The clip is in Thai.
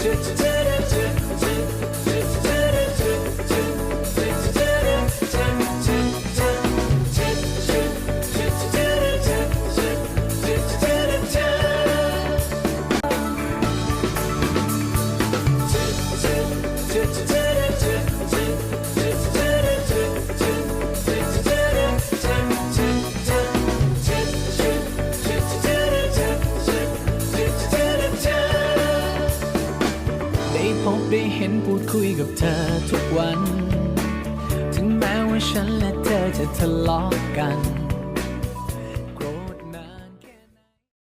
ไพบได้เห็นพูดคุยกับเธอทุกวัน ถึงแม้ว่าฉันและเธอจะทะเลาะกัน